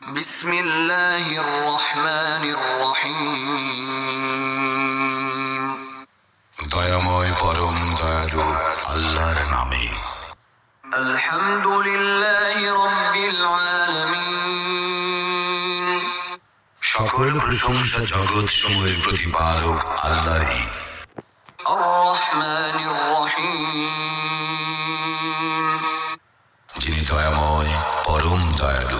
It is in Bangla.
بسم الله الرحمن الرحيم দয়াময় পরম দয়ালু আল্লাহর নামে الحمد لله رب العالمين সকল প্রশংসা জগৎ সমূহের প্রতিপালক আল্লাহই الرحمن الرحيم যিনি দয়াময় পরম দয়ালু